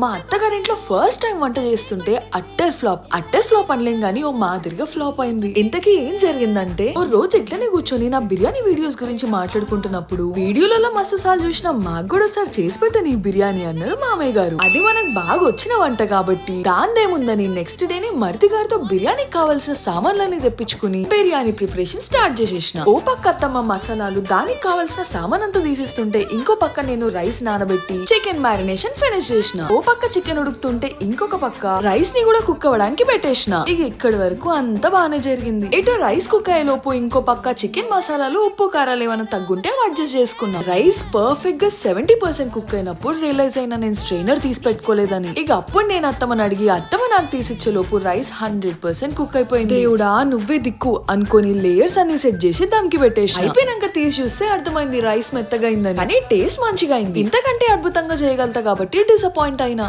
మా అత్తగారింట్లో first time వంట చేస్తుంటే అట్టర్ ఫ్లాప్ అట్టర్ ఫ్లాప్ అనలేం గానీ ఓ మాదిరిగా ఫ్లాప్ అయింది. ఇంతకీ ఏం జరిగిందంటే ఓ రోజు ఇట్లనే కూర్చొని నా బిర్యానీ వీడియోస్ గురించి మాట్లాడుకుంటున్నప్పుడు వీడియోలలో మస్తు సార్లు చూసిన మాకు కూడా సార్ చేసి పెట్టని బిర్యానీ అన్నారు మామయ్య గారు. అది మనకు బాగా వచ్చిన వంట కాబట్టి దాందేముందని నెక్స్ట్ డేనే మరిది గారితో బిర్యానీకి కావాల్సిన సామాన్లన్నీ తెప్పించుకుని బిర్యానీ ప్రిపరేషన్ స్టార్ట్ చేసేసిన. ఓ పక్క అత్తమ్మ మసాలాలు దానికి కావాల్సిన సామాన్ అంతా తీసేస్తుంటే ఇంకో పక్క నేను రైస్ నానబెట్టి చికెన్ మ్యారినేషన్ ఫినిష్ చేసిన. ఓ పక్క చికెన్ ఉడుకుతుంటే ఇంకొక పక్క రైస్ని కూడా కుక్ అవ్వడానికి పెట్టేసిన. ఇక ఇక్కడి వరకు అంతా బాగానే జరిగింది. ఇటు రైస్ కుక్ అయ్యే లోపు ఇంకో పక్క చికెన్ మసాలాలు ఉప్పు కారాలు ఏమైనా తగ్గుంటే అడ్జస్ట్ చేసుకున్నా. రైస్ పర్ఫెక్ట్గా సెవెంటీ పర్సెంట్ కుక్ అయినప్పుడు రియలైజ్ అయినా నేను స్ట్రైనర్ తీసి పెట్టుకోలేదని. ఇక అప్పుడు నేను అత్తమని అడిగి అత్తమ్మ నాకు తీసిచ్చే లోపు రైస్ హండ్రెడ్ పర్సెంట్ కుక్ అయిపోయింది. దేవుడా నువ్వే దిక్కు అనుకొని లేయర్స్ అన్ని సెట్ చేసి దమ్కి పెట్టేసి అయిపోయినాక తీసి చూస్తే అర్థమైంది రైస్ మెత్తగా అయిందని కానీ టేస్ట్ మంచిగా అయింది ఇంతకంటే అద్భుతంగా చేయగలుగుతా కాబట్టి డిసప్పాయింట్ అయినా.